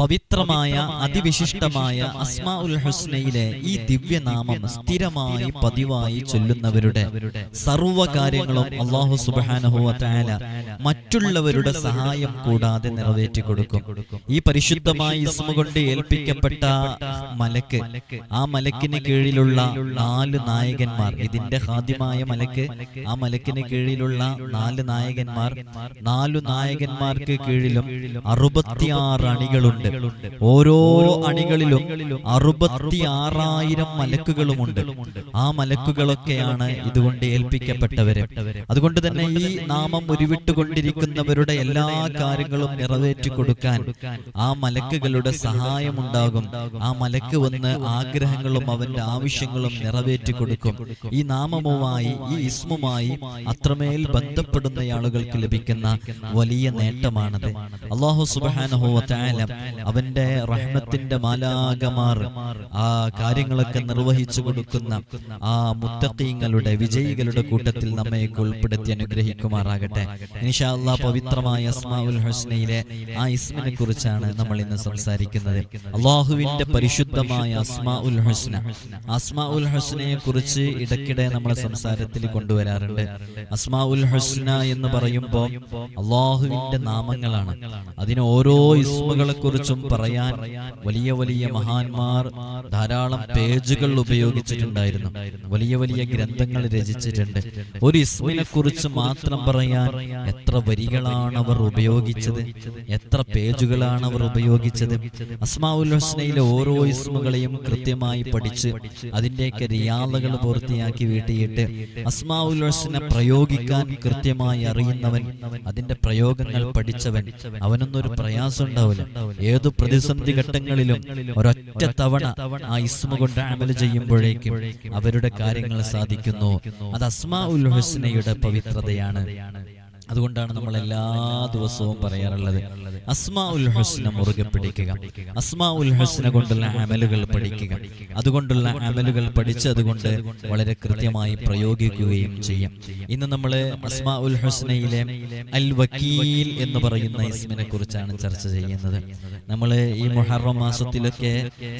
പവിത്രമായ അതിവിശിഷ്ടമായ അസ്മാ ഉൽ ഹുസ്നയിലെ ഈ ദിവ്യനാമം സ്ഥിരമായി പതിവായി ചൊല്ലുന്നവരുടെ സർവകാര്യങ്ങളും അള്ളാഹു സുബാനഹുല മറ്റുള്ളവരുടെ സഹായം കൂടാതെ നിറവേറ്റി കൊടുക്കും. ഈ പരിശുദ്ധമായ ഇസ്മ കൊണ്ട് ഏൽപ്പിക്കപ്പെട്ട മലക്ക്. ആ മലക്കിന് കീഴിലുള്ള നാല് നായകന്മാർ. ഇതിന്റെ ഹാദ്യമായ മലക്ക്. ആ മലക്കിന് കീഴിലുള്ള നാല് നായകന്മാർ. നാലു നായകന്മാർക്ക് കീഴിലും അറുപത്തിയാറ് അണികളുണ്ട്. ഓരോ അണികളിലും അറുപത്തിയാറായിരം മലക്കുകളുമുണ്ട്. ആ മലക്കുകളൊക്കെയാണ് ഇതുകൊണ്ട് ഏൽപ്പിക്കപ്പെട്ടവര്. അതുകൊണ്ട് തന്നെ ഈ നാമം ഉരുവിട്ടുകൊണ്ടിരിക്കുന്നവരുടെ എല്ലാ കാര്യങ്ങളും നിറവേറ്റി കൊടുക്കാൻ ആ മലക്കുകളുടെ സഹായം ഉണ്ടാകും. ആ മലക്ക് വന്ന് ആഗ്രഹങ്ങളും അവന്റെ ആവശ്യങ്ങളും നിറവേറ്റി കൊടുക്കും. ഈ നാമവുമായി ഈ ഇസ്മുമായി അത്രമേൽ ബന്ധപ്പെടുന്ന ആളുകൾക്ക് ലഭിക്കുന്ന വലിയ നേട്ടമാണത്. അള്ളാഹു സുബാനഹുല അവന്റെ റഹ്മത്തിന്റെ മാലാകമാർ ആ കാര്യങ്ങളൊക്കെ നിർവഹിച്ചു കൊടുക്കുന്ന ആ മുത്തക്കീങ്ങളുടെ വിജയികളുടെ കൂട്ടത്തിൽ നമ്മയൊക്കെ ഉൾപ്പെടുത്തി അനുഗ്രഹിക്കുമാറാകട്ടെ. അള്ളാ പവിത്രമായ അസ്മാവുൽ ഹസ്നയിലെ ആ ഇസ്മിനെ കുറിച്ചാണ് നമ്മൾ ഇന്ന് സംസാരിക്കുന്നത്. അള്ളാഹുവിന്റെ പരിശുദ്ധമായ അസ്മാഉൽ ഹുസ്ന. അസ്മാ ഉൽ ഹുസ്നയെ കുറിച്ച് ഇടയ്ക്കിടെ നമ്മളെ സംസാരത്തിൽ കൊണ്ടുവരാറുണ്ട്. അസ്മാഉൽ ഹുസ്ന എന്ന് പറയുമ്പോൾ അള്ളാഹുവിന്റെ നാമങ്ങളാണ്. അതിന് ഓരോ ഇസ്മുകളെ കുറിച്ചും പറയാൻ വലിയ വലിയ മഹാന്മാർ ധാരാളം പേജുകൾ ഉപയോഗിച്ചിട്ടുണ്ടായിരുന്നു. വലിയ വലിയ ഗ്രന്ഥങ്ങൾ രചിച്ചിട്ടുണ്ട്. ഒരു ഇസ്മിനെ കുറിച്ച് മാത്രം പറയാൻ എത്ര വരികളാണ് അവർ ഉപയോഗിച്ചത്? എത്ര പേജുകളാണ് അവർ ഉപയോഗിച്ചത്? അസ്മാഉൽ ഹുസ്നയിലെ ഓരോ ഇസ്മുകളെയും കൃത്യമായി പഠിച്ച് അതിന്റെയൊക്കെ റിയാദകൾ പൂർത്തിയാക്കി വീട്ടിയിട്ട് അസ്മാ ഉൽ ഹുസ്ന പ്രയോഗിക്കാൻ കൃത്യമായി അറിയുന്നവൻ അതിന്റെ പ്രയോഗങ്ങൾ പഠിച്ചവൻ അവനൊന്നും ഒരു പ്രയാസം ഉണ്ടാവില്ല. ഏതു പ്രതിസന്ധി ഘട്ടങ്ങളിലും ഒരൊറ്റ തവണ ആ ഇസ്മ കൊണ്ട് അമൽ ചെയ്യുമ്പോഴേക്കും അവരുടെ കാര്യങ്ങൾ സാധിക്കുന്നു. അത് അസ്മാ ഉൽ ഹുസ്നയുടെ പവിത്രതയാണ്. അതുകൊണ്ടാണ് നമ്മൾ എല്ലാ ദിവസവും പറയാറുള്ളത് അസ്മാ ഉൽ ഹസ്ന മുറുകെ പിടിക്കുക അസ്മാ ഉൽ ഹസ്ന കൊണ്ടുള്ള അമലുകൾ പഠിക്കുക അതുകൊണ്ടുള്ള അമലുകൾ പഠിച്ചതുകൊണ്ട് വളരെ കൃത്യമായി പ്രയോഗിക്കുകയും ചെയ്യാം. ഇന്ന് നമ്മൾ അസ്മാ ഉൽ ഹസ്നയിലെ അൽ വക്കീൽ എന്ന് പറയുന്ന ഇസ്മിനെ കുറിച്ചാണ് ചർച്ച ചെയ്യുന്നത്. നമ്മൾ ഈ മുഹറം മാസത്തിലൊക്കെ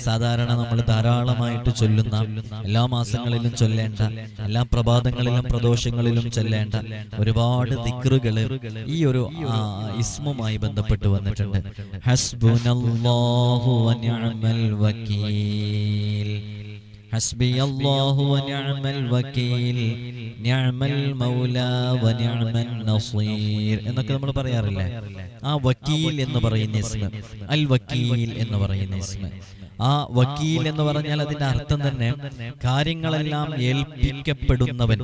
സാധാരണ നമ്മൾ ധാരാളമായിട്ട് ചൊല്ലുന്ന എല്ലാ മാസങ്ങളിലും ചൊല്ലേണ്ട എല്ലാ പ്രഭാതങ്ങളിലും പ്രദോഷങ്ങളിലും ചൊല്ലേണ്ട ഒരുപാട് ദിക്കറുകൾ ഈ ഒരു ഇസ്മുമായി ബന്ധപ്പെട്ട് വന്നിട്ടുണ്ട്. ഹസ്ബുനല്ലാഹു വകീൽ. വകീൽ. വനിഅമൻ എന്നൊക്കെ നമ്മൾ പറയാറില്ലേ? ആ വക്കീൽ എന്ന് പറയുന്ന ഇസ്മ. അൽ വക്കീൽ എന്ന് പറയുന്ന ഇസ്മ. ആ വക്കീൽ എന്ന് പറഞ്ഞാൽ അതിന്റെ അർത്ഥം തന്നെ കാര്യങ്ങളെല്ലാം ഏൽപ്പിക്കപ്പെടുന്നവൻ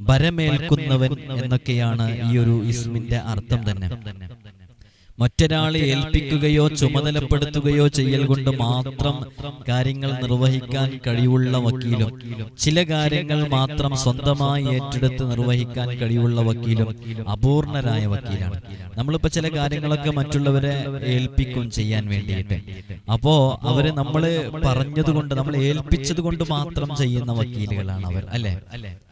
ഭരമേൽക്കുന്നവൻ എന്നൊക്കെയാണ് ഈ ഒരു ഇസ്മിന്റെ അർത്ഥം തന്നെ. മറ്റൊരാളെ ഏൽപ്പിക്കുകയോ ചുമതലപ്പെടുത്തുകയോ ചെയ്യൽ കൊണ്ട് മാത്രം കാര്യങ്ങൾ നിർവഹിക്കാൻ കഴിവുള്ള വക്കീലും ചില കാര്യങ്ങൾ മാത്രം സ്വന്തമായി ഏറ്റെടുത്ത് നിർവഹിക്കാൻ കഴിവുള്ള വക്കീലും അപൂർണരായ വക്കീലാണ്. നമ്മളിപ്പോ ചില കാര്യങ്ങളൊക്കെ മറ്റുള്ളവരെ ഏൽപ്പിക്കും ചെയ്യാൻ വേണ്ടിയിട്ട്. അപ്പോ അവർ നമ്മൾ പറഞ്ഞതുകൊണ്ട് നമ്മൾ ഏൽപ്പിച്ചത് കൊണ്ട് മാത്രം ചെയ്യുന്ന വക്കീലുകളാണ് അവർ അല്ലെ?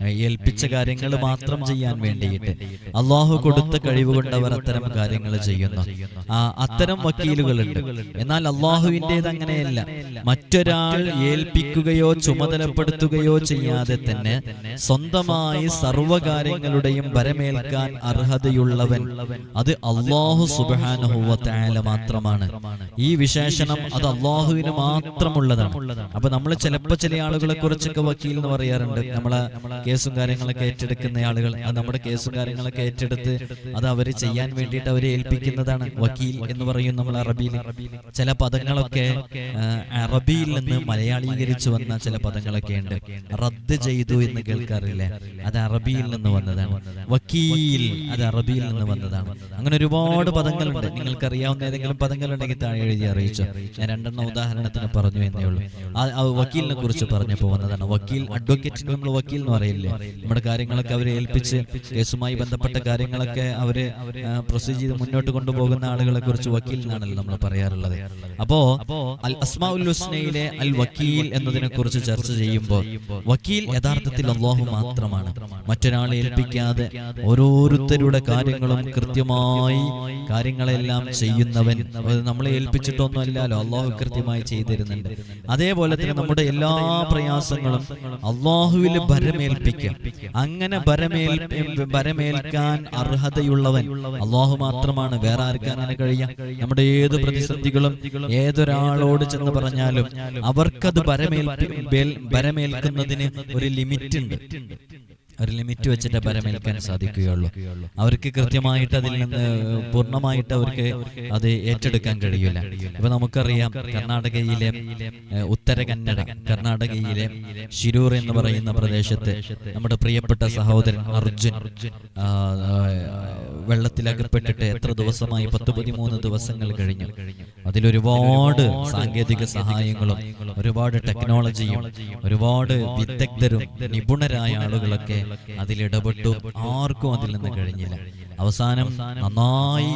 ഏൽപ്പിച്ച കാര്യങ്ങൾ മാത്രം ചെയ്യാൻ വേണ്ടിയിട്ട്. അള്ളാഹു കൊടുത്ത കഴിവ് കൊണ്ട് അവർ അത്തരം കാര്യങ്ങൾ ചെയ്യുന്നു. അത്തരം വക്കീലുകളുണ്ട്. എന്നാൽ അള്ളാഹുവിന്റെത് അങ്ങനെയല്ല. മറ്റൊരാൾ ഏൽപ്പിക്കുകയോ ചുമതലപ്പെടുത്തുകയോ ചെയ്യാതെ തന്നെ സ്വന്തമായി സർവകാര്യങ്ങളുടെയും വരമേൽക്കാൻ അർഹതയുള്ളവൻ. അത് അള്ളാഹു സുബാനുഹുവല മാത്രമാണ്. ഈ വിശേഷണം അത് അള്ളാഹുവിന് മാത്രമുള്ളതാണ്. അപ്പൊ നമ്മൾ ചിലപ്പോ ചില ആളുകളെ കുറിച്ചൊക്കെ വക്കീൽ എന്ന് പറയാറുണ്ട്. നമ്മളെ കേസും കാര്യങ്ങളൊക്കെ ഏറ്റെടുക്കുന്ന ആളുകൾ. അത് നമ്മുടെ കേസും കാര്യങ്ങളൊക്കെ ഏറ്റെടുത്ത് അത് അവർ ചെയ്യാൻ വേണ്ടിയിട്ട് അവരെ ഏൽപ്പിക്കുന്നതാണ്. വക്കീൽ എന്ന് പറയും നമ്മൾ അറബിയിൽ. ചില പദങ്ങളൊക്കെ അറബിയിൽ നിന്ന് മലയാളീകരിച്ചു വന്ന ചില പദങ്ങളൊക്കെ ഉണ്ട്. റദ്ദ് ചെയ്തു എന്ന് കേൾക്കാറില്ലേ? അത് അറബിയിൽ നിന്ന് വന്നതാണ്. വക്കീൽ അത് അറബിയിൽ നിന്ന് വന്നതാണ്. അങ്ങനെ ഒരുപാട് പദങ്ങളുണ്ട്. നിങ്ങൾക്ക് അറിയാവുന്ന ഏതെങ്കിലും പദങ്ങളുണ്ടെങ്കിൽ താഴെ എഴുതി അറിയിച്ചു? ഞാൻ രണ്ടെണ്ണം ഉദാഹരണത്തിന് പറഞ്ഞു എന്നേ ഉള്ളൂ. ആ വക്കീലിനെ കുറിച്ച് പറഞ്ഞപ്പോൾ വന്നതാണ്. വക്കീൽ അഡ്വക്കേറ്റിന് നമ്മൾ വക്കീൽ എന്ന് പറയില്ലേ? നമ്മുടെ കാര്യങ്ങളൊക്കെ അവരെ ഏൽപ്പിച്ച് കേസുമായി ബന്ധപ്പെട്ട കാര്യങ്ങളൊക്കെ അവർ പ്രൊസീജ് ചെയ്ത് മുന്നോട്ട് കൊണ്ടുപോകുന്ന പോകുന്ന ആളുകളെ കുറിച്ച് വക്കീൽ എന്നാണല്ലോ നമ്മൾ പറയാറുള്ളത്. അപ്പോ അൽ അസ്മാഉൽ ഹുസ്നയിലെ അൽ വക്കീൽ എന്നതിനെ കുറിച്ച് ചർച്ച ചെയ്യുമ്പോൾ വക്കീൽ യഥാർത്ഥത്തിൽ അള്ളാഹു മാത്രമാണ്. മറ്റൊരാളെ ഏൽപ്പിക്കാതെ ഓരോരുത്തരുടെ കാര്യങ്ങളും കൃത്യമായി കാര്യങ്ങളെല്ലാം ചെയ്യുന്നവൻ. നമ്മളെ ഏൽപ്പിച്ചിട്ടൊന്നും അല്ലല്ലോ അള്ളാഹു കൃത്യമായി ചെയ്തിരുന്നുണ്ട്. അതേപോലെ തന്നെ നമ്മുടെ എല്ലാ പ്രയാസങ്ങളും അള്ളാഹുവിൽ ഭരമേൽപ്പിക്കുക. അങ്ങനെ ഭരമേൽ ഭരമേൽക്കാൻ അർഹതയുള്ളവൻ അള്ളാഹു മാത്രമാണ്. വേറെ ആർക്കും അങ്ങനെ കഴിയാം നമ്മുടെ ഏത് പ്രതിസന്ധികളും ഏതൊരാളോട് ചെന്ന് പറഞ്ഞാലും അവർക്കത് ഭരമേൽപ്പി ബേൽ- ഭരമേൽക്കുന്നതിന് ഒരു ലിമിറ്റ് ഉണ്ട് ഒരു ലിമിറ്റ് വെച്ചിട്ട് പരമേൽക്കാൻ സാധിക്കുകയുള്ളൂ. അവർക്ക് കൃത്യമായിട്ട് അതിൽ നിന്ന് പൂർണമായിട്ട് അവർക്ക് അത് ഏറ്റെടുക്കാൻ കഴിയില്ല. ഇപ്പൊ നമുക്കറിയാം കർണാടകയിലെ ഉത്തര കന്നഡ കർണാടകയിലെ ശിരൂർ എന്ന് പറയുന്ന പ്രദേശത്ത് നമ്മുടെ പ്രിയപ്പെട്ട സഹോദരൻ അർജുൻ വെള്ളത്തിലകപ്പെട്ടിട്ട് എത്ര ദിവസമായി പത്ത് പതിമൂന്ന് ദിവസങ്ങൾ കഴിഞ്ഞു. അതിലൊരുപാട് സാങ്കേതിക സഹായങ്ങളും ഒരുപാട് ടെക്നോളജിയും ഒരുപാട് വിദഗ്ധരും നിപുണരായ ആളുകളൊക്കെ അതിലിടപെട്ടു ആർക്കും അതിൽ നിന്ന് കഴിഞ്ഞില്ല. അവസാനം നന്നായി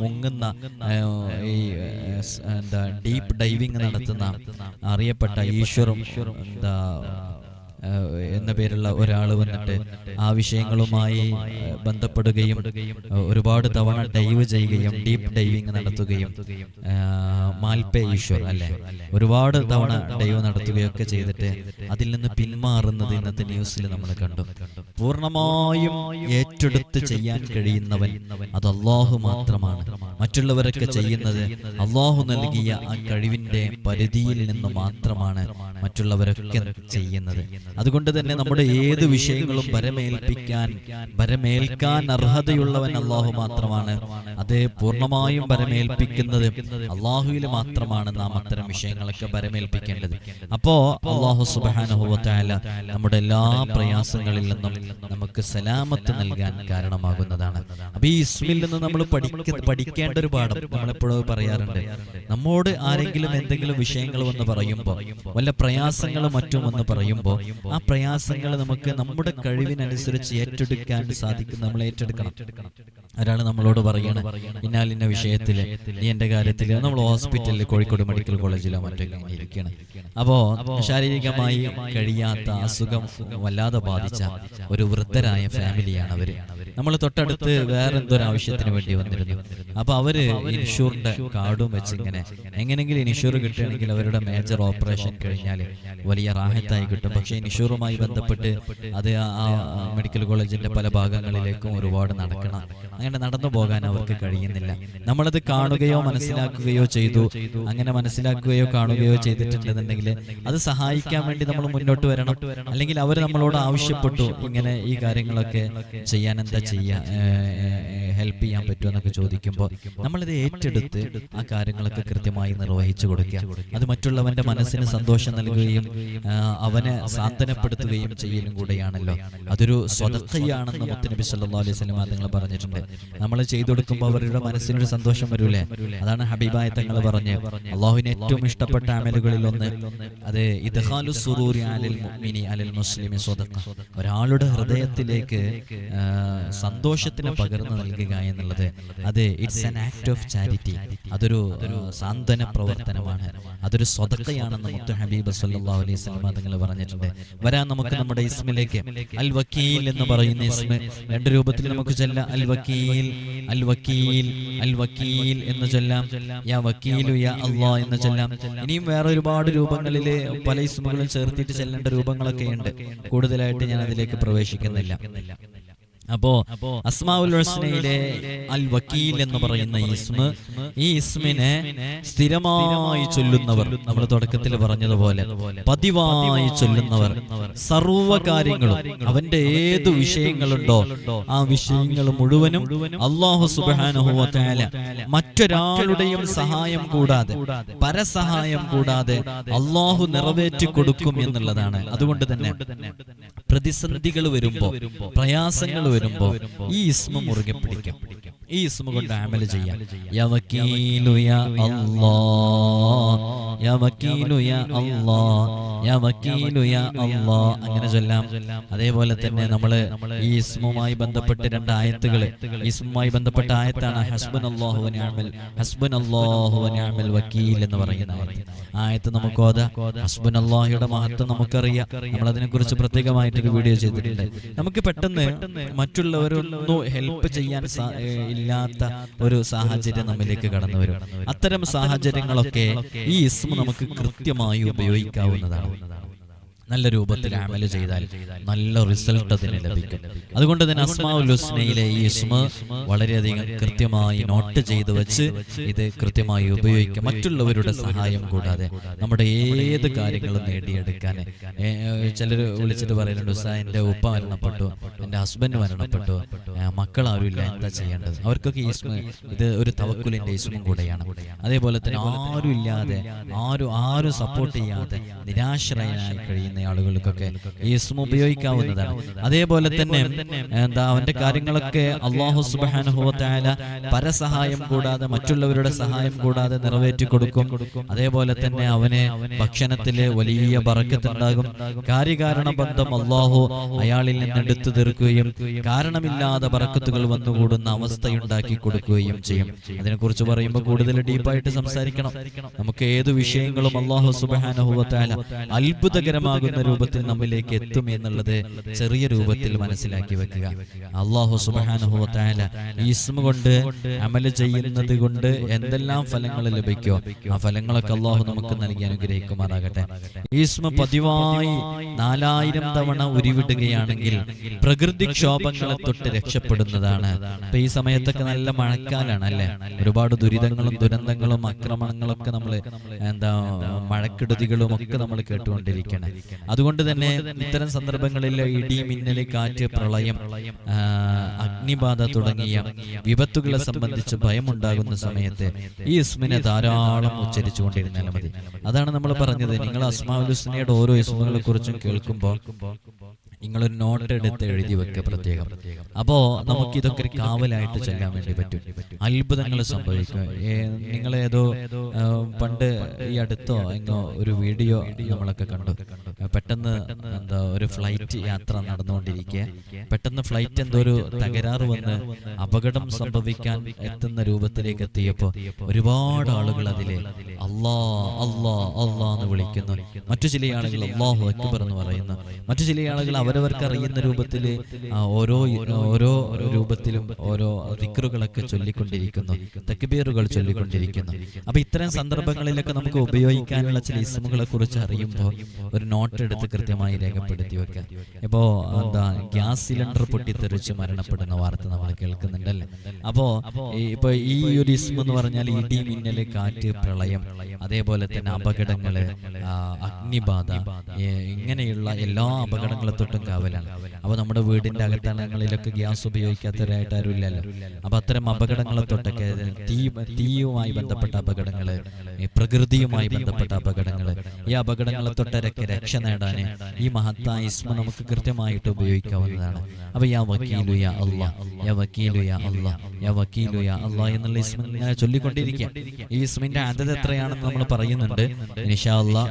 മുങ്ങുന്ന ഈ എന്താ ഡീപ്പ് ഡൈവിങ് നടത്തുന്ന അറിയപ്പെട്ട ഈശ്വറും എന്താ എന്ന പേരുള്ള ഒരാൾ വന്നിട്ട് ആ വിഷയങ്ങളുമായി ബന്ധപ്പെടുകയും ഒരുപാട് തവണ ഡൈവ് ചെയ്യുകയും ഡീപ്പ് ഡൈവിങ് നടത്തുകയും മാൽപേ ഈശ്വർ അല്ലെ? ഒരുപാട് തവണ ഡൈവ് നടത്തുകയൊക്കെ ചെയ്തിട്ട് അതിൽ നിന്ന് പിന്മാറുന്നത് ഇന്നത്തെ ന്യൂസിൽ നമ്മൾ കണ്ടു. പൂർണമായും ഏറ്റെടുത്ത് ചെയ്യാൻ കഴിയുന്നവൻ അത് അള്ളാഹു മാത്രമാണ്. മറ്റുള്ളവരൊക്കെ ചെയ്യുന്നത് അള്ളാഹു നൽകിയ ആ കഴിവിന്റെ പരിധിയിൽ നിന്ന് മാത്രമാണ് മറ്റുള്ളവരൊക്കെ ചെയ്യുന്നത്. അതുകൊണ്ട് തന്നെ നമ്മുടെ ഏത് വിഷയങ്ങളും ഭരമേൽപ്പിക്കാൻ ഭരമേൽക്കാൻ അർഹതയുള്ളവൻ അള്ളാഹു മാത്രമാണ്. അത് പൂർണമായും ഭരമേൽപ്പിക്കുന്നത് അള്ളാഹുവിൽ മാത്രമാണ് നാം അത്തരം വിഷയങ്ങളൊക്കെ ഭരമേൽപ്പിക്കേണ്ടത്. അപ്പോ അള്ളാഹു സുബാനുഭവത്തായ നമ്മുടെ എല്ലാ പ്രയാസങ്ങളിൽ നിന്നും നമുക്ക് സലാമത്ത് നൽകാൻ കാരണമാകുന്നതാണ്. അപ്പൊ ഈ ഇസ്മിൽ നിന്ന് നമ്മൾ പഠിക്ക പഠിക്കേണ്ട ഒരു പാഠം നമ്മളെപ്പോഴും പറയാറുണ്ട്. നമ്മോട് ആരെങ്കിലും എന്തെങ്കിലും വിഷയങ്ങൾ വന്ന് പറയുമ്പോൾ വല്ല പ്രയാസങ്ങളും മറ്റും വന്ന് പറയുമ്പോൾ ആ പ്രയാസങ്ങൾ നമുക്ക് നമ്മുടെ കഴിവിനനുസരിച്ച് ഏറ്റെടുക്കാൻ സാധിക്കും നമ്മൾ ഏറ്റെടുക്കണം. ഒരാൾ നമ്മളോട് പറയാണ് ഇന്നാലിന്ന വിഷയത്തിൽ നീ എന്റെ കാര്യത്തിൽ നമ്മൾ ഹോസ്പിറ്റലിൽ കോഴിക്കോട് മെഡിക്കൽ കോളേജിലോ മറ്റോ ഇരിക്കുകയാണ് ഇരിക്കണം. അപ്പോ ശാരീരികമായി കഴിയാത്ത അസുഖം വല്ലാതെ ബാധിച്ച ഒരു വൃദ്ധരായ ഫാമിലിയാണ് അവർ. നമ്മൾ തൊട്ടടുത്ത് വേറെ ഒരു ആവശ്യത്തിന് വേണ്ടി വന്നിരുന്നു. അപ്പൊ അവർ ഇൻഷൂറിന്റെ കാർഡും വെച്ച് ഇങ്ങനെ എങ്ങനെങ്കിലും ഇൻഷൂർ കിട്ടുകയാണെങ്കിൽ അവരുടെ മേജർ ഓപ്പറേഷൻ കഴിഞ്ഞാൽ വലിയ റാഹത്തായി കിട്ടും. പക്ഷേ ഇൻഷൂറുമായി ബന്ധപ്പെട്ട് അത് ആ മെഡിക്കൽ കോളേജിന്റെ പല ഭാഗങ്ങളിലേക്കും ഒരുപാട് നടക്കണം. അങ്ങനെ നടന്നു പോകാൻ അവർക്ക് കഴിയുന്നില്ല. നമ്മളത് കാണുകയോ മനസ്സിലാക്കുകയോ ചെയ്തു. അങ്ങനെ മനസ്സിലാക്കുകയോ കാണുകയോ ചെയ്തിട്ടുണ്ടെന്നുണ്ടെങ്കിൽ അത് സഹായിക്കാൻ വേണ്ടി നമ്മൾ മുന്നോട്ട് വരണം. അല്ലെങ്കിൽ അവർ നമ്മളോട് ആവശ്യപ്പെട്ടു ഇങ്ങനെ ഈ കാര്യങ്ങളൊക്കെ ചെയ്യാൻ എന്താ ചെയ്യാ ഹെൽപ്പ് ചെയ്യാൻ പറ്റുമോ എന്നൊക്കെ ചോദിക്കുമ്പോൾ നമ്മളിത് ഏറ്റെടുത്ത് ആ കാര്യങ്ങളൊക്കെ കൃത്യമായി നിർവഹിച്ചു കൊടുക്കുക. അത് മറ്റുള്ളവന്റെ മനസ്സിന് സന്തോഷം നൽകുകയും അവനെ സാന്ത്വനപ്പെടുത്തുകയും ചെയ്യലും കൂടെയാണല്ലോ. അതൊരു സ്വതക്കയാണെന്ന് മുത്തനബി സല്ലാ അലൈഹി വസല്ലം തങ്ങൾ പറഞ്ഞിട്ടുണ്ട്. നമ്മൾ ചെയ്തു കൊടുക്കുമ്പോൾ അവരുടെ മനസ്സിനൊരു സന്തോഷം വരൂലേ? അതാണ് ഹബീബായ തങ്ങൾ പറഞ്ഞ് അള്ളാഹുവിന് ഏറ്റവും ഇഷ്ടപ്പെട്ട അമലുകളിൽ ഒന്ന് അത് ഇദ്ഹാലു സുറൂരി അലൽ മുഅ്മിനി അലൽ മുസ്ലിമി സ്വതക്ക. ഒരാളുടെ ഹൃദയത്തിലേക്ക് സന്തോഷത്തിന് പകർന്നു നൽകുക എന്നുള്ളത് അത് it's an act of charity അതൊരു സാന്ത്വന പ്രവർത്തനമാണ്. അതൊരു സ്വതക്കയാണെന്ന് മുത്തു ഹബീബ് സല്ലാ അലൈഹി വസല്ലം തങ്ങൾ പറഞ്ഞിട്ടുണ്ട് വരാൻ നമുക്ക് നമ്മുടെ ഇസ്മിലേക്ക്. അൽ വക്കീൽ എന്ന് പറയുന്ന ഇസ്മ. രണ്ട് രൂപത്തിൽ നമുക്ക് ചൊല്ലാം. അൽ വക്കീൽ അൽ വക്കീൽ അൽ വക്കീൽ എന്ന് ചൊല്ലാം. യാ വക്കീലു യാ അള്ളാ എന്ന് ചൊല്ലാം. ഇനിയും വേറെ ഒരുപാട് രൂപങ്ങളിൽ പല ഇസ്മുകളും ചേർത്തിട്ട് ചെല്ലേണ്ട രൂപങ്ങളൊക്കെ ഉണ്ട് കൂടുതലായിട്ട് ഞാൻ അതിലേക്ക് പ്രവേശിക്കുന്നില്ല. അപ്പോ അസ്മാഉൽ ഹുസ്നയിലെ അൽ വക്കീൽ എന്ന് പറയുന്ന ഇസ്മ ഈ ഇസ്മിനെ സ്ഥിരമായി ചൊല്ലുന്നവർ നമ്മൾ തുടക്കത്തിൽ പറഞ്ഞതുപോലെ പതിവായി ചൊല്ലുന്നവർ സർവ കാര്യങ്ങളും അവന്റെ ഏത് വിഷയങ്ങളുണ്ടോ ആ വിഷയങ്ങൾ മുഴുവനും അള്ളാഹു സുബാനുഭവത്തായ മറ്റൊരാളുടെയും സഹായം കൂടാതെ പരസഹായം കൂടാതെ അള്ളാഹു നിറവേറ്റി കൊടുക്കും എന്നുള്ളതാണ്. അതുകൊണ്ട് തന്നെ പ്രതിസന്ധികൾ വരുമ്പോ പ്രയാസങ്ങൾ വരുമ്പോ ഈ ഇസ്മ മുറുകെ പിടിക്കാം. ഈ ഇസ്മ കൊണ്ട് അമൽ ചെയ്യാം. യാ വക്കീലു യാ യാ യാ വക്കീലു യാ അല്ലാ. യാ വക്കീലു യാ അല്ലാ. അങ്ങനെ ചൊല്ലാം. അതേപോലെ തന്നെ നമ്മൾ ഈ ഇസ്മുമായി ബന്ധപ്പെട്ട് രണ്ട് ആയത്തുകൾ ഇസ്മുമായി ബന്ധപ്പെട്ട ആയത്താണ് ഹസ്ബൻ അല്ലാഹു വനിഅമൽ ഹസ്ബൻ അല്ലാഹു വനിഅമൽ വക്കീൽ എന്ന് പറയുന്ന ആയത്ത്. ആയത്ത് നമുക്ക് ഓതാ. ഹസ്ബൻ അള്ളാഹിയുടെ മഹത്വം നമുക്കറിയാം. നമ്മൾ അതിനെക്കുറിച്ച് പ്രത്യേകമായിട്ടൊരു വീഡിയോ ചെയ്തിട്ടുണ്ട്. നമുക്ക് പെട്ടെന്ന് മറ്റുള്ളവരൊന്നും ഹെൽപ്പ് ചെയ്യാൻ ഇല്ലാത്ത ഒരു സാഹചര്യം നമ്മിലേക്ക് കടന്നു വരും. അത്തരം സാഹചര്യങ്ങളൊക്കെ ഈ ഇസ്മ നമുക്ക് കൃത്യമായി ഉപയോഗിക്കാവുന്നതാണ്. നല്ല രൂപത്തിൽ അമൽ ചെയ്താൽ നല്ല റിസൾട്ട് അതിന് ലഭിക്കും. അതുകൊണ്ട് തന്നെ അസ്മാഉൽ ഹുസ്നയിലെ ഈ ഇസ്മ വളരെയധികം കൃത്യമായി നോട്ട് ചെയ്ത് വെച്ച് ഇത് കൃത്യമായി ഉപയോഗിക്കുക മറ്റുള്ളവരുടെ സഹായം കൂടാതെ നമ്മുടെ ഏത് കാര്യങ്ങളും നേടിയെടുക്കാൻ ചിലർ വിളിച്ചിട്ട് പറയുന്നുണ്ട് ഉസ്താ എന്റെ ഉപ്പ മരണപ്പെട്ടു എന്റെ ഹസ്ബൻഡ് മരണപ്പെട്ടു. മക്കളാരുമില്ല മക്കൾ ആരുമില്ല എന്താ ചെയ്യേണ്ടത്? അവർക്കൊക്കെ ഈ ഇസ്മ ഇത് ഒരു തവക്കുലിന്റെ ഇസ്മും കൂടെയാണ്. അതേപോലെ തന്നെ ആരും ഇല്ലാതെ ആരും ആരും സപ്പോർട്ട് ചെയ്യാതെ നിരാശ്രയനായി കഴിയുന്ന ആളുകൾക്കൊക്കെ ഈ ഇസ്മ ഉപയോഗിക്കാവുന്നതാണ്. അതേപോലെ തന്നെ എന്താ അവന്റെ കാര്യങ്ങളൊക്കെ അള്ളാഹു സുബാനുഭവത്തായ പരസഹായം കൂടാതെ മറ്റുള്ളവരുടെ സഹായം കൂടാതെ നിറവേറ്റി കൊടുക്കും. അതേപോലെ തന്നെ അവനെ ഭക്ഷണത്തിൽ വലിയ ബറക്കത്തുണ്ടാകും. കാര്യകാരണ ബന്ധം അള്ളാഹു അയാളിൽ നിന്ന് എടുത്തു തീർക്കുകയും കാരണമില്ലാതെ ബറക്കത്തുകൾ വന്നുകൂടുന്ന അവസ്ഥയുണ്ടാക്കി കൊടുക്കുകയും ചെയ്യും. അതിനെക്കുറിച്ച് പറയുമ്പോൾ കൂടുതൽ ഡീപ്പായിട്ട് സംസാരിക്കണം. നമുക്ക് ഏത് വിഷയങ്ങളും അള്ളാഹു സുബാനുഭവത്തായ അത്ഭുതകരമാകുന്ന രൂപത്തിൽ നമ്മിലേക്ക് എത്തും എന്നുള്ളത് ചെറിയ രൂപത്തിൽ മനസ്സിലാക്കി വെക്കുക. അള്ളാഹു സുബാനുഭവത്തായ ഈസ്മ കൊണ്ട് അമൽ ചെയ്യുന്നത് കൊണ്ട് എന്തെല്ലാം ഫലങ്ങൾ ലഭിക്കോ ആ ഫലങ്ങളൊക്കെ അള്ളാഹു നമുക്ക് നൽകി അനുഗ്രഹിക്കുമാറാകട്ടെ. ഈസ്മ പതിവായി നാലായിരം തവണ ഉരുവിടുകയാണെങ്കിൽ പ്രകൃതിക്ഷോഭങ്ങളെ തൊട്ട് രക്ഷപ്പെടുന്നതാണ്. ഇപ്പൊ ഈ സമയത്തൊക്കെ നല്ല മഴക്കാലാണ് അല്ലെ? ഒരുപാട് ദുരിതങ്ങളും ദുരന്തങ്ങളും ആക്രമണങ്ങളൊക്കെ നമ്മൾ എന്താ മഴക്കെടുതികളും ഒക്കെ നമ്മൾ കേട്ടുകൊണ്ടിരിക്കണം അതുകൊണ്ട് തന്നെ ഇത്തരം സന്ദർഭങ്ങളിൽ ഇടി മിന്നൽ കാറ്റ് പ്രളയം അഗ്നിബാധ തുടങ്ങിയ വിപത്തുകളെ സംബന്ധിച്ച് ഭയമുണ്ടാകുന്ന സമയത്ത് ഈ ഇസ്മിനെ ധാരാളം ഉച്ചരിച്ചു കൊണ്ടിരുന്നാൽ മതി. അതാണ് നമ്മൾ പറഞ്ഞത്. നിങ്ങൾ അസ്മാഉൽ ഹുസ്നയുടെ ഓരോ ഇസ്മുകളെ കുറിച്ചും കേൾക്കുമ്പോൾ നിങ്ങളൊരു നോട്ട് എടുത്ത് എഴുതി വെക്കുക പ്രത്യേകം. അപ്പോ നമുക്ക് ഇതൊക്കെ ഒരു കാവലായിട്ട് ചെല്ലാൻ വേണ്ടി പറ്റും. അത്ഭുതങ്ങൾ സംഭവിക്കും. നിങ്ങൾ ഏതോ പണ്ട് ഈ അടുത്തോ എങ്ങോ ഒരു വീഡിയോ നമ്മളൊക്കെ കണ്ടു. പെട്ടെന്ന് എന്താ ഒരു ഫ്ലൈറ്റ് യാത്ര നടന്നുകൊണ്ടിരിക്കുക പെട്ടെന്ന് ഫ്ലൈറ്റ് എന്തോ ഒരു തകരാറ് വന്ന് അപകടം സംഭവിക്കാൻ എത്തുന്ന രൂപത്തിലേക്ക് എത്തിയപ്പോ ഒരുപാട് ആളുകൾ അതിലെ അല്ലാ അല്ലാ അല്ലാന്ന് വിളിക്കുന്നു. മറ്റു ചില ആളുകൾ അള്ളാഹു അക്ബർ എന്ന് പറയുന്നു. മറ്റു ചില ആളുകൾ അവരവർക്ക് അറിയുന്ന രൂപത്തിൽ ഓരോ ഓരോ രൂപത്തിലും ഓരോ ദിക്റുകളൊക്കെ ചൊല്ലിക്കൊണ്ടിരിക്കുന്നു തക്ബീറുകൾ ചൊല്ലിക്കൊണ്ടിരിക്കുന്നു. അപ്പൊ ഇത്തരം സന്ദർഭങ്ങളിലൊക്കെ നമുക്ക് ഉപയോഗിക്കാനുള്ള ചില ഇസ്മുകളെ കുറിച്ച് അറിയുമ്പോൾ ഒരു നോട്ട് എടുത്ത് കൃത്യമായി രേഖപ്പെടുത്തി വെക്കാം ഇപ്പോ എന്താ ഗ്യാസ് സിലിണ്ടർ പൊട്ടിത്തെറിച്ച് മരണപ്പെടുന്ന വാർത്ത നമ്മൾ കേൾക്കുന്നുണ്ടല്ലേ? അപ്പോ ഇപ്പൊ ഈ ഒരു ഇസ്മ എന്ന് പറഞ്ഞാൽ ഇടി മിന്നൽ കാറ്റ് പ്രളയം അതേപോലെ തന്നെ അപകടങ്ങൾ അഗ്നിബാധ ഇങ്ങനെയുള്ള എല്ലാ അപകടങ്ങളെ തൊട്ടും കാവലാണ് അപ്പൊ നമ്മുടെ വീടിന്റെ അകത്തളങ്ങളിലൊക്കെ ഗ്യാസ് ഉപയോഗിക്കാത്തവരായിട്ട് ആരും ഇല്ലല്ലോ അപ്പൊ അത്തരം അപകടങ്ങളെ തൊട്ടൊക്കെ തീ തീയുമായി ബന്ധപ്പെട്ട അപകടങ്ങൾ പ്രകൃതിയുമായി ബന്ധപ്പെട്ട അപകടങ്ങൾ ഈ അപകടങ്ങളെ തൊട്ടരൊക്കെ രക്ഷ നേടാന് ഈ മഹത്തായ ഇസ്മ നമുക്ക് കൃത്യമായിട്ട് ഉപയോഗിക്കാവുന്നതാണ്. അപ്പൊ യാ വക്കീലു യാ അള്ളാ യാ വക്കീലു യാ അള്ളാ യാ വക്കീലു യാ അള്ളാ എന്നുള്ള ഇസ്മ ഇങ്ങനെ ചൊല്ലിക്കൊണ്ടിരിക്കുക. ഈ ഇസ്മിന്റെ അതത് എത്രയാണെന്ന് നമ്മൾ പറയുന്നുണ്ട്. നിഷാ അള്ളാ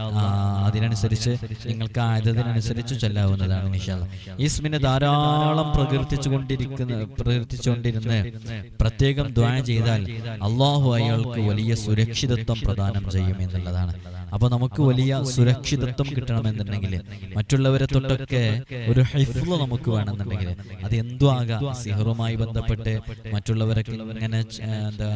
അതിനനുസരിച്ച് നിങ്ങൾക്ക് ആദ്യതിനനുസരിച്ച് ചൊല്ലാവുന്നതാണ്. ഇൻഷാ അല്ലാ ഈ ഇസ്മിനെ ധാരാളം പ്രകീർത്തിച്ചു കൊണ്ടിരിക്കുന്ന പ്രകീർത്തിച്ചുകൊണ്ടിരുന്ന് പ്രത്യേകം ദ്വാ ചെയ്താൽ അള്ളാഹു അയാൾക്ക് വലിയ സുരക്ഷിതത്വം പ്രദാനം ചെയ്യും എന്നുള്ളതാണ്. അപ്പൊ നമുക്ക് വലിയ സുരക്ഷിതത്വം കിട്ടണമെന്നുണ്ടെങ്കിൽ മറ്റുള്ളവരെ തൊട്ടൊക്കെ ഒരു ഹൈഫ്ല നമുക്ക് വേണമെന്നുണ്ടെങ്കിൽ അത് എന്തു ആകാം സിഹറുമായി ബന്ധപ്പെട്ട് മറ്റുള്ളവരൊക്കെ ഇങ്ങനെ എന്താ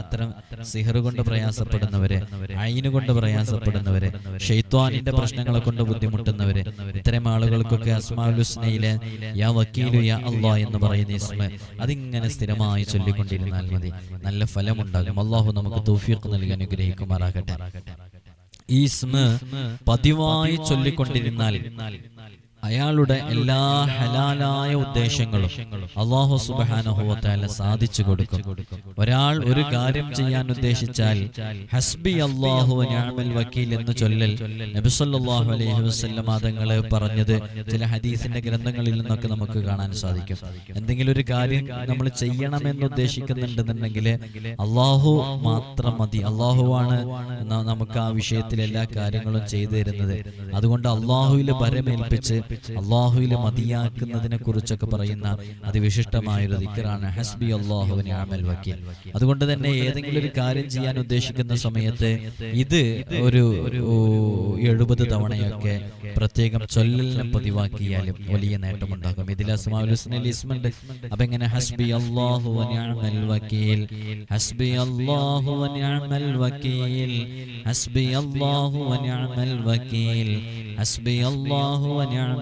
അത്തരം സിഹർ കൊണ്ട് പ്രയാസപ്പെടുന്നവരെ അയിന് കൊണ്ട് പ്രയാസപ്പെടുന്നവരെ ഷെയ്ത്വാനിന്റെ പ്രശ്നങ്ങളെ കൊണ്ട് ബുദ്ധിമുട്ടുന്നവരെ ഇത്തരം ആളുകൾക്കൊക്കെ അസ്മാലുസ്നയിലെ യാ വക്കീലു യാ അള്ളാ എന്ന് പറയുന്ന ഇസ്മ അതിങ്ങനെ സ്ഥിരമായി ചൊല്ലിക്കൊണ്ടിരുന്നാൽ മതി. നല്ല ഫലമുണ്ടാകും. അള്ളാഹു നമുക്ക് തൗഫീഖ് നൽകി അനുഗ്രഹിക്കുമാറാകട്ടെ. ഈ പതിവായി ചൊല്ലിക്കൊണ്ടിരുന്നാൽ അയാളുടെ എല്ലാ ഹലാലായ ഉദ്ദേശങ്ങളും അള്ളാഹു സുബാനഹുവത്താല സാധിച്ചു കൊടുക്കും. ഒരാൾ ഒരു കാര്യം ചെയ്യാൻ ഉദ്ദേശിച്ചാൽ ഹസ്ബി അള്ളാഹു ഞാമൽ വക്കീൽ എന്ന് ചൊല്ലൽ നബിസല്ലാഹു അലൈഹി വസ്ലം മാതങ്ങൾ പറഞ്ഞത് ചില ഹദീസിന്റെ ഗ്രന്ഥങ്ങളിൽ നിന്നൊക്കെ നമുക്ക് കാണാൻ സാധിക്കും. എന്തെങ്കിലും ഒരു കാര്യം നമ്മൾ ചെയ്യണമെന്ന് ഉദ്ദേശിക്കുന്നുണ്ടെന്നുണ്ടെങ്കിൽ അള്ളാഹു മാത്രം മതി. അള്ളാഹുവാണ് നമുക്ക് ആ വിഷയത്തിൽ എല്ലാ കാര്യങ്ങളും ചെയ്തു തരുന്നത്. അതുകൊണ്ട് അള്ളാഹുവിൽ ഭരമേൽപ്പിച്ച് അള്ളാഹുവിൽ മതിയാക്കുന്നതിനെ കുറിച്ചൊക്കെ പറയുന്ന അതിവിശിഷ്ടമായ ഒരു ദിക്കറാണ് ഹസ്ബി അള്ളാഹുവിനെ അമൽ വക്കീൽ. അതുകൊണ്ട് തന്നെ ഏതെങ്കിലും ഒരു കാര്യം ചെയ്യാൻ ഉദ്ദേശിക്കുന്ന സമയത്ത് ഇത് ഒരു എഴുപത് തവണയൊക്കെ പ്രത്യേകം ചൊല്ലലിനെ പതിവാക്കിയാലും വലിയ നേട്ടമുണ്ടാകും. ഇതിൽ ഇസ്മുണ്ട്. അപ്പൊ എങ്ങനെ ഹസ്ബി വനിഅമൽ വക്കീൽ? ഹസ്ബി വനിഅമൽ വക്കീൽ. ഹസ്ബി വനിഅമൽ വക്കീൽ. ഹസ്ബി വനിഅമൽ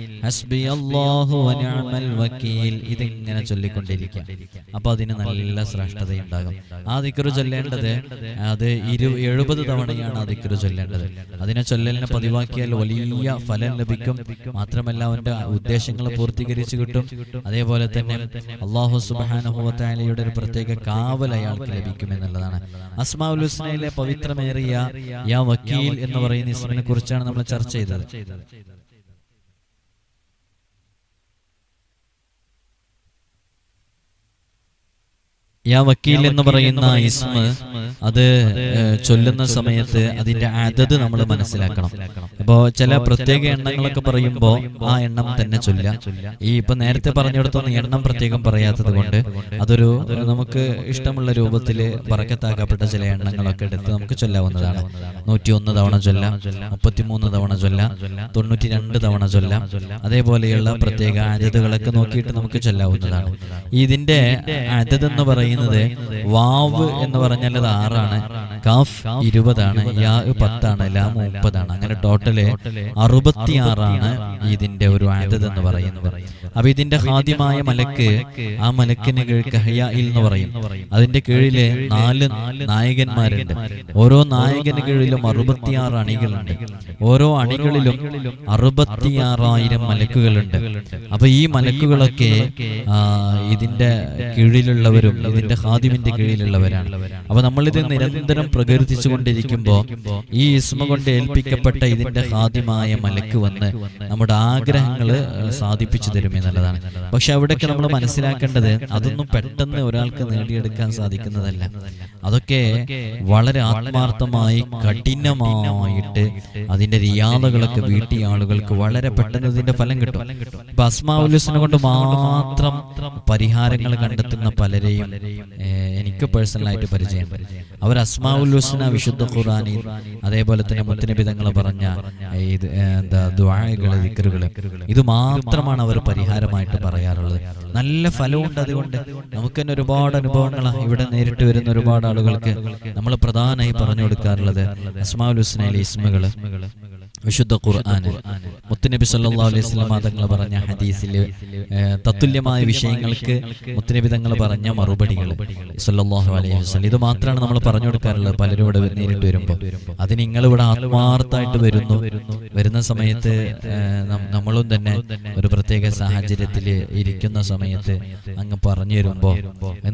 ഇതിങ്ങനെ ചൊല്ലിക്കൊണ്ടിരിക്കുക. അപ്പൊ അതിന് നല്ല ശ്രേഷ്ഠതയുണ്ടാകും. ആ ദിക്കറ് ചൊല്ലേണ്ടത് അത് ഇരു എഴുപത് തവണയാണ് ആ ദിക്കറ് ചൊല്ലേണ്ടത്. അതിനെ ചൊല്ലലിനെ പതിവാക്കിയാൽ വലിയ ഫലം ലഭിക്കും. മാത്രമല്ല അവന്റെ ഉദ്ദേശങ്ങൾ പൂർത്തീകരിച്ചു കിട്ടും. അതേപോലെ തന്നെ അള്ളാഹു സുബാനുഭവത്താലയുടെ ഒരു പ്രത്യേക കാവൽ അയാൾക്ക് ലഭിക്കും എന്നുള്ളതാണ്. അസ്മാഉൽ ഹുസ്നയിലെ പവിത്രമേറിയ യാ വക്കീൽ എന്ന് പറയുന്ന ഇസ്മിനെ കുറിച്ചാണ് നമ്മൾ ചർച്ച ചെയ്തത്. യാ വക്കീൽ എന്ന് പറയുന്ന ഇസ്മ അത് ചൊല്ലുന്ന സമയത്ത് അതിന്റെ അതത് നമ്മൾ മനസ്സിലാക്കണം. അപ്പോ ചില പ്രത്യേക എണ്ണങ്ങളൊക്കെ പറയുമ്പോൾ ആ എണ്ണം തന്നെ ചൊല്ല ഈ ഇപ്പൊ നേരത്തെ പറഞ്ഞിടത്തൊന്നും എണ്ണം പ്രത്യേകം പറയാത്തത് കൊണ്ട് അതൊരു നമുക്ക് ഇഷ്ടമുള്ള രൂപത്തിൽ പറക്കത്താക്കപ്പെട്ട ചില എണ്ണങ്ങളൊക്കെ എടുത്ത് നമുക്ക് ചൊല്ലാവുന്നതാണ്. നൂറ്റി ഒന്ന് തവണ ചൊല്ലാം മുപ്പത്തിമൂന്ന് തവണ ചൊല്ലാം തൊണ്ണൂറ്റി രണ്ട് തവണ ചൊല്ലാം. അതേപോലെയുള്ള പ്രത്യേക അതതുകളൊക്കെ നോക്കിയിട്ട് നമുക്ക് ചൊല്ലാവുന്നതാണ്. ഇതിന്റെ അതത് എന്ന് പറയുന്നത് വാവ് എന്ന് പറഞ്ഞാൽ അത് ആറാണ്. കാഫ് ഇരുപതാണ് യാ പത്താണ് ലാം മുപ്പതാണ്. അങ്ങനെ ടോട്ടൽ അറുപത്തിയാറാണ് ഇതിന്റെ ഒരു അതത് എന്ന് പറയുന്നത്. അപ്പൊ ഇതിന്റെ ഹാദ്യമായ മലക്ക് ആ മലക്കിന് കഹയായിൽ എന്ന് പറയും. അതിന്റെ കീഴിൽ നാല് നായകന്മാരുണ്ട്. ഓരോ നായകന് കീഴിലും അറുപത്തിയാറ് അണികളുണ്ട്. ഓരോ അണികളിലും അറുപത്തിയാറായിരം മലക്കുകളുണ്ട്. അപ്പൊ ഈ മലക്കുകളൊക്കെ ഇതിന്റെ കീഴിലുള്ളവരും ഇതിന്റെ ഹാദിമിന്റെ കീഴിലുള്ളവരാണ്. അപ്പൊ നമ്മളിത് നിരന്തരം പ്രകീർത്തിച്ചു കൊണ്ടിരിക്കുമ്പോ ഈ ഇസ്മ കൊണ്ട് ഏൽപ്പിക്കപ്പെട്ട ഇതിന്റെ ഹാദിമായ മലക്ക് വന്ന് നമ്മുടെ ആഗ്രഹങ്ങൾ സാധിപ്പിച്ചു തരും എന്നുള്ളതാണ്. പക്ഷെ അവിടെയൊക്കെ നമ്മൾ മനസ്സിലാക്കേണ്ടത് അതൊന്നും പെട്ടെന്ന് ഒരാൾക്ക് നേടിയെടുക്കാൻ സാധിക്കുന്നതല്ല. അതൊക്കെ വളരെ ആത്മാർത്ഥമായി കഠിനമായിട്ട് അതിന്റെ റിയാദകളൊക്കെ വീട്ടിയ ആളുകൾക്ക് വളരെ പെട്ടെന്ന് ഇതിന്റെ ഫലം കിട്ടും. ഇപ്പൊ അസ്മാവുലുസിനെ കൊണ്ട് മാത്രം പരിഹാരങ്ങൾ കണ്ടെത്തുന്ന പലരെയും ഏഹ്, എനിക്ക് പേഴ്സണലായിട്ട് പരിചയം അവർ ഹുസ്ന വിശുദ്ധ ഖുറാനി അതേപോലെ തന്നെ മുത്തനബിതങ്ങൾ പറഞ്ഞ ഏഹ്, ഇത് എന്താ ദ്വാഴകൾ ദിക്കറുകൾ ഇത് മാത്രമാണ് അവർ പരിഹാരമായിട്ട് പറയാറുള്ളത്. നല്ല ഫലമുണ്ട് അതുകൊണ്ട് നമുക്ക് തന്നെ ഒരുപാട് അനുഭവങ്ങളാണ് ഇവിടെ നേരിട്ട് വരുന്ന ഒരുപാട് ആളുകൾക്ക് നമ്മൾ പ്രധാനമായി പറഞ്ഞു കൊടുക്കാറുള്ളത് അസ്മാഉൽ ഹുസ്നയിലെ ഇസ്മകൾ. വിശുദ്ധ ഖുർആാന് മുത്തുനബി സല്ലാ അലൈഹി വസല്ലം തങ്ങൾ പറഞ്ഞ ഹദീസിൽ തത്തുല്യമായ വിഷയങ്ങൾക്ക് മുത്തുനബി തങ്ങൾ പറഞ്ഞ മറുപടികൾ സല്ലാഹു അലൈഹി വസല്ലം. ഇത് മാത്രമാണ് നമ്മൾ പറഞ്ഞു കൊടുക്കാറുള്ളത്. പലരും ഇവിടെ നേരിട്ട് വരുമ്പോൾ. അത് നിങ്ങൾ ഇവിടെ ആത്മാർത്ഥമായിട്ട് വരുന്നു. വരുന്ന സമയത്ത് നമ്മളും തന്നെ ഒരു പ്രത്യേക സാഹചര്യത്തിൽ ഇരിക്കുന്ന സമയത്ത് അങ്ങ് പറഞ്ഞു വരുമ്പോൾ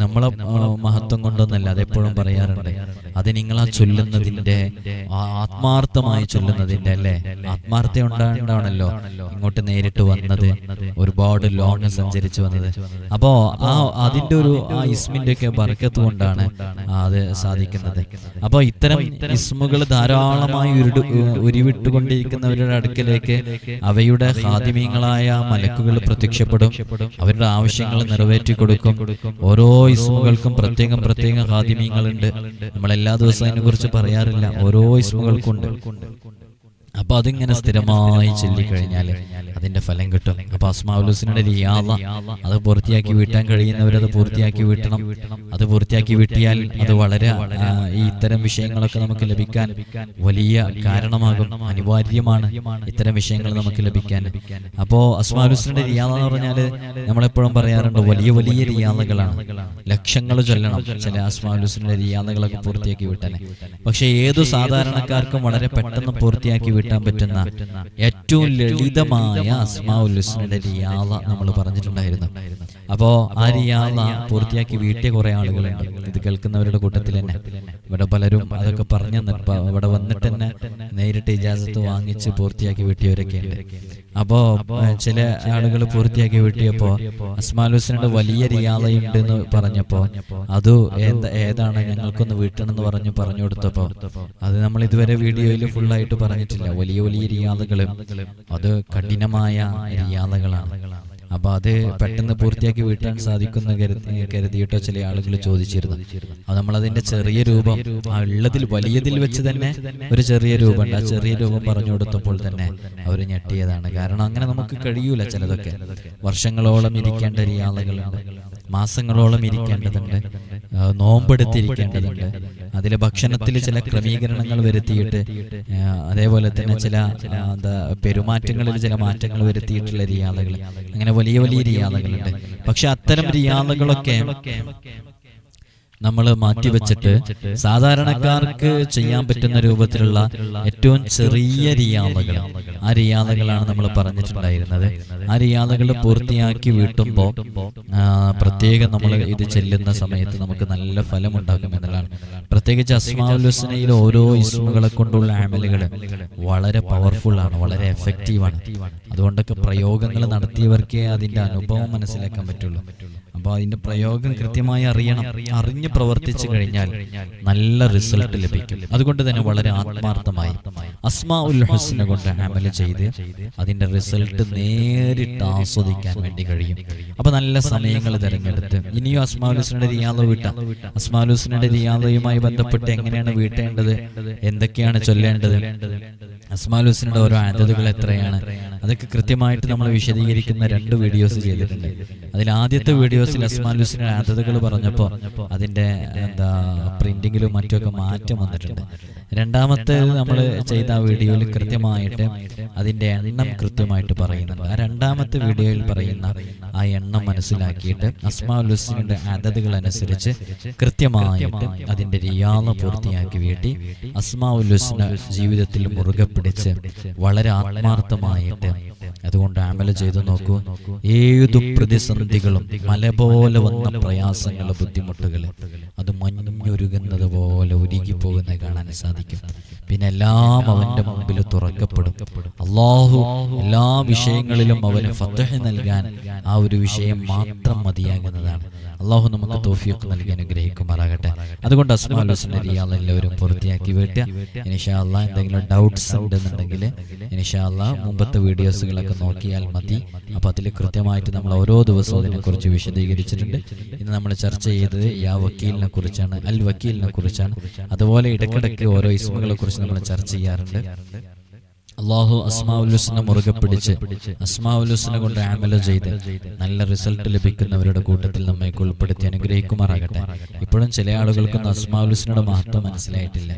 നമ്മളെ മഹത്വം കൊണ്ടൊന്നല്ല അതെപ്പോഴും പറയാറുണ്ട്. അത് നിങ്ങളാ ചൊല്ലുന്നതിന്റെ ആത്മാർത്ഥമായി ചൊല്ലുന്നതിന്റെ അല്ലേ? ആത്മാർത്ഥ ഉണ്ടാണല്ലോ ഇങ്ങോട്ട് നേരിട്ട് വന്നത്. ഒരുപാട് ലോങ് സഞ്ചരിച്ചു വന്നത്. അപ്പോ ആ അതിന്റെ ഒരു ആ ഇസ്മിന്റെ ഒക്കെ ബർക്കത്ത് കൊണ്ടാണ് അത് സാധിക്കുന്നത്. അപ്പൊ ഇത്തരം ഇസ്മുകൾ ധാരാളമായി ഉരുട് ഉരുവിട്ടുകൊണ്ടിരിക്കുന്നവരുടെ അടുക്കലേക്ക് അവയുടെ ഹാദിമീങ്ങളായ മലക്കുകൾ പ്രത്യക്ഷപ്പെടും. അവരുടെ ആവശ്യങ്ങൾ നിറവേറ്റി കൊടുക്കും. ഓരോ ഇസ്മുകൾക്കും പ്രത്യേകം പ്രത്യേകം ഹാദിമീങ്ങളുണ്ട് നമ്മൾ എല്ലാ ദിവസവും അതിനെ കുറിച്ച് പറയാറില്ല. ഓരോ ഇസ്മുകൾക്കും ഉണ്ട് അപ്പൊ അതിങ്ങനെ സ്ഥിരമായി ചൊല്ലിക്കഴിഞ്ഞാൽ അതിന്റെ ഫലം കിട്ടും. അപ്പൊ അസ്മാവുലുസിനുടെ റിയാദ അത് പൂർത്തിയാക്കി വീട്ടാൻ കഴിയുന്നവരത് പൂർത്തിയാക്കി വീട്ടണം. അത് പൂർത്തിയാക്കി വീട്ടിയാൽ അത് വളരെ ഈ ഇത്തരം വിഷയങ്ങളൊക്കെ നമുക്ക് ലഭിക്കാൻ വലിയ കാരണമാകും. അനിവാര്യമാണ് ഇത്തരം വിഷയങ്ങൾ നമുക്ക് ലഭിക്കാൻ. അപ്പോ അസ്മാലുസിന്റെ റിയാദ എന്ന് പറഞ്ഞാൽ നമ്മളെപ്പോഴും പറയാറുണ്ട് വലിയ വലിയ റിയാദകളാണ് ലക്ഷങ്ങൾ ചൊല്ലണം ചില അസ്മാലുസിന്റെ റിയാദകളൊക്കെ പൂർത്തിയാക്കി വീട്ടാൻ പക്ഷെ ഏതു സാധാരണക്കാർക്കും വളരെ പെട്ടെന്ന് പൂർത്തിയാക്കി വീട്ടാൻ പറ്റുന്ന ഏറ്റവും ലളിതമായ അസ്മാഉലുസ്നയുടെ റിയാള നമ്മൾ പറഞ്ഞിട്ടുണ്ടായിരുന്നു. അപ്പോ ആ റിയാള പൂർത്തിയാക്കി വീട്ടിൽ കുറെ ആളുകളുണ്ട്. ഇത് കേൾക്കുന്നവരുടെ കൂട്ടത്തിൽ തന്നെ ഇവിടെ പലരും അതൊക്കെ പറഞ്ഞു തന്നിട്ട് ഇവിടെ വന്നിട്ട് തന്നെ നേരിട്ട് ഇജാസത്ത് വാങ്ങിച്ച് പൂർത്തിയാക്കി വീട്ടിയവരൊക്കെ ഉണ്ട്. അപ്പോ ചില ആളുകൾ പൂർത്തിയാക്കി വീട്ടിയപ്പോ അസ്മാലുസിനുടെ വലിയ റിയാദയുണ്ട് എന്ന് പറഞ്ഞപ്പോ അത് ഏതാണ് ഞങ്ങൾക്കൊന്ന് വീട്ടണമെന്ന് പറഞ്ഞു പറഞ്ഞു കൊടുത്തപ്പോ അത് നമ്മൾ ഇതുവരെ വീഡിയോയിൽ ഫുള്ളായിട്ട് പറഞ്ഞിട്ടില്ല. വലിയ വലിയ റിയാദകൾ അത് കഠിനമായ റിയാദകളാണ് അപ്പൊ അത് പെട്ടെന്ന് പൂർത്തിയാക്കി വീട്ടാൻ സാധിക്കുന്ന കരുതി കരുതിയിട്ടോ ചില ആളുകൾ ചോദിച്ചിരുന്നു. നമ്മൾ അതിന്റെ ചെറിയ രൂപം ആ ഉള്ളതിൽ വലിയതിൽ വെച്ച് തന്നെ ഒരു ചെറിയ രൂപം ആ ചെറിയ രൂപം പറഞ്ഞു കൊടുത്തപ്പോൾ തന്നെ അവർ ഞെട്ടിയതാണ്. കാരണം അങ്ങനെ നമുക്ക് കഴിയൂല ചിലതൊക്കെ. വർഷങ്ങളോളം ഇരിക്കേണ്ട റിയാദകളുണ്ട് മാസങ്ങളോളം ഇരിക്കേണ്ടതുണ്ട്. നോമ്പെടുത്തിരിക്കേണ്ടതുണ്ട്. അതിൽ ഭക്ഷണത്തിൽ ചില ക്രമീകരണങ്ങൾ വരുത്തിയിട്ട് അതേപോലെ തന്നെ ചില എന്താ പെരുമാറ്റങ്ങളിൽ ചില മാറ്റങ്ങൾ വരുത്തിയിട്ടുള്ള റിയാദകൾ. അങ്ങനെ വലിയ വലിയ റിയാദകളുണ്ട്. പക്ഷെ അത്തരം റിയാദകളൊക്കെ നമ്മൾ മാറ്റിവെച്ചിട്ട് സാധാരണക്കാർക്ക് ചെയ്യാൻ പറ്റുന്ന രൂപത്തിലുള്ള ഏറ്റവും ചെറിയ റിയാദകൾ ആ റിയാദകളാണ് നമ്മൾ പറഞ്ഞിട്ടുണ്ടായിരുന്നത്. ആ റിയാദകൾ പൂർത്തിയാക്കി വീട്ടുമ്പോൾ പ്രത്യേകം നമ്മൾ ഇത് ചെല്ലുന്ന സമയത്ത് നമുക്ക് നല്ല ഫലം ഉണ്ടാക്കും എന്നുള്ളതാണ്. പ്രത്യേകിച്ച് അസ്മാവുലുസ്നയിൽ ഓരോ ഇസ്മുകളെ കൊണ്ടുള്ള ആമലുകൾ വളരെ പവർഫുൾ ആണ് വളരെ എഫക്റ്റീവാണ് ആണ്. അതുകൊണ്ടൊക്കെ പ്രയോഗങ്ങൾ നടത്തിയവർക്കേ അതിന്റെ അനുഭവം മനസ്സിലാക്കാൻ പറ്റുള്ളൂ. അപ്പോൾ അതിന്റെ പ്രയോഗം കൃത്യമായി അറിയണം. അറിഞ്ഞ് പ്രവർത്തിച്ചു കഴിഞ്ഞാൽ നല്ല റിസൾട്ട് ലഭിക്കും. അതുകൊണ്ട് തന്നെ വളരെ ആത്മാർത്ഥമായി അസ്മാ ഉൽ ഹുസ്ന കൊണ്ട് അമൽ ചെയ്ത് അതിന്റെ റിസൾട്ട് നേരിട്ട് ആസ്വദിക്കാൻ വേണ്ടി കഴിയും. അപ്പൊ നല്ല സമയങ്ങൾ തിരഞ്ഞെടുത്ത് ഇനിയും അസ്മാ ഉൽ റിയാദ വീട്ടാം. അസ്മാ ഉൽ റിയാദയുമായി ബന്ധപ്പെട്ട് എങ്ങനെയാണ് വീട്ടേണ്ടത്? എന്തൊക്കെയാണ് ചൊല്ലേണ്ടത്? അസ്മാ ഉൽ ഹുസ്നയുടെ ഓരോ ആദതുകൾ എത്രയാണ്? അതൊക്കെ കൃത്യമായിട്ട് നമ്മൾ വിശദീകരിക്കുന്ന രണ്ട് വീഡിയോസ് ചെയ്തിട്ടുണ്ട്. അതിൽ ആദ്യത്തെ വീഡിയോസിൽ അസ്മാലുസിന്റെ ആദതുകൾ പറഞ്ഞപ്പോൾ അതിന്റെ എന്താ പ്രിന്റിങ്ങിലും മറ്റുമൊക്കെ മാറ്റം വന്നിട്ടുണ്ട്. രണ്ടാമത്തെ നമ്മൾ ചെയ്ത ആ വീഡിയോയിൽ കൃത്യമായിട്ട് അതിന്റെ എണ്ണം കൃത്യമായിട്ട് പറയുന്നുണ്ട്. ആ രണ്ടാമത്തെ വീഡിയോയിൽ പറയുന്ന ആ എണ്ണം മനസ്സിലാക്കിയിട്ട് അസ്മാലുസിന്റെ ആദതുകൾ അനുസരിച്ച് കൃത്യമായിട്ട് അതിന്റെ റിയാള പൂർത്തിയാക്കി വീട്ടി അസ്മാ ഉല്ലുസ്ന ജീവിതത്തിൽ മുറുകെ പിടിച്ച് വളരെ ആത്മാർത്ഥമായിട്ട് അതുകൊണ്ട് അമല ചെയ്തു നോക്കൂ. ഏതു പ്രതിസന്ധികളും മല പോലെ വന്ന പ്രയാസങ്ങൾ ബുദ്ധിമുട്ടുകൾ അത് മഞ്ഞൊരുകുന്നത് പോലെ ഉരുകി പോകുന്നത് കാണാൻ സാധിക്കും. പിന്നെ എല്ലാം അവന്റെ മുമ്പിൽ തുറക്കപ്പെടും. അള്ളാഹു എല്ലാ വിഷയങ്ങളിലും അവന് ഫത്തഹ് നൽകാൻ ആ ഒരു വിഷയം മാത്രം മതിയാകുന്നതാണ്. അള്ളാഹു നമുക്ക് തോഫിയൊക്കെ നൽകി അനുഗ്രഹിക്കുമാറാകട്ടെ. അതുകൊണ്ട് അസ്മാൽ ഹുസ്നെ റിയാൽ എല്ലാവരും പൂർത്തിയാക്കി വീട്ടുക ഇനിഷാല്ല എന്തെങ്കിലും ഡൗട്ട്സ് ഉണ്ടെന്നുണ്ടെങ്കിൽ ഇനിഷാല്ല മുമ്പത്തെ വീഡിയോസുകളൊക്കെ നോക്കിയാൽ മതി. അപ്പൊ അതിൽ കൃത്യമായിട്ട് നമ്മൾ ഓരോ ദിവസവും അതിനെക്കുറിച്ച് വിശദീകരിച്ചിട്ടുണ്ട്. ഇന്ന് നമ്മൾ ചർച്ച ചെയ്തത് യാ വക്കീലിനെ കുറിച്ചാണ് അൽ വക്കീലിനെ കുറിച്ചാണ്. അതുപോലെ ഇടയ്ക്കിടയ്ക്ക് ഓരോ ഇസ്മുകളെ കുറിച്ച് നമ്മൾ ചർച്ച ചെയ്യാറുണ്ട്. അള്ളാഹു അസ്മാവുലുസിനെ മുറുകെ പിടിച്ച് അസ്മാവുലുസിനെ കൊണ്ട് ആമല ചെയ്ത് നല്ല റിസൾട്ട് ലഭിക്കുന്നവരുടെ കൂട്ടത്തിൽ നമ്മെ ഉൾപ്പെടുത്തി അനുഗ്രഹിക്കുമാറാകട്ടെ. ഇപ്പോഴും ചില ആളുകൾക്കൊന്നും അസ്മാവുലുസിനോട് മഹത്വം മനസ്സിലായിട്ടില്ല.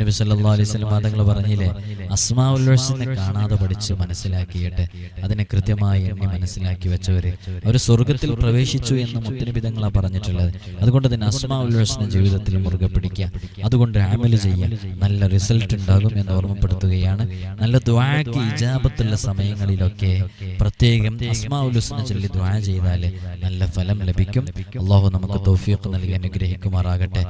മുത്തനബി സല്ലാ അലൈഹി സ്വലം തങ്ങൾ പറഞ്ഞില്ലേ? അസ്മാവുലുസിനെ കാണാതെ പഠിച്ച് മനസ്സിലാക്കിയിട്ട് അതിനെ കൃത്യമായി എണ്ണി മനസ്സിലാക്കി വെച്ചവര് അവർ സ്വർഗത്തിൽ പ്രവേശിച്ചു എന്ന് മുത്തനബി തങ്ങളാ പറഞ്ഞിട്ടുള്ളത്. അതുകൊണ്ട് തന്നെ അസ്മാവുലുസിനെ ജീവിതത്തിൽ മുറുകെ പിടിക്കുക. അതുകൊണ്ട് ആമൽ ചെയ്യുക. നല്ല റിസൾട്ട് ഉണ്ടാകും എന്ന് ഓർമ്മപ്പെടുത്തുകയാണ്. നല്ല ദ്വാക്ക് ഇജാപത്തുള്ള സമയങ്ങളിലൊക്കെ പ്രത്യേകം അസ്മാവുല്ലോസിനെ ചൊല്ലി ദ്വാ ചെയ്താൽ നല്ല ഫലം ലഭിക്കും. അള്ളാഹു നമുക്ക് തോഫിയൊക്കെ നൽകി അനുഗ്രഹിക്കുമാറാകട്ടെ.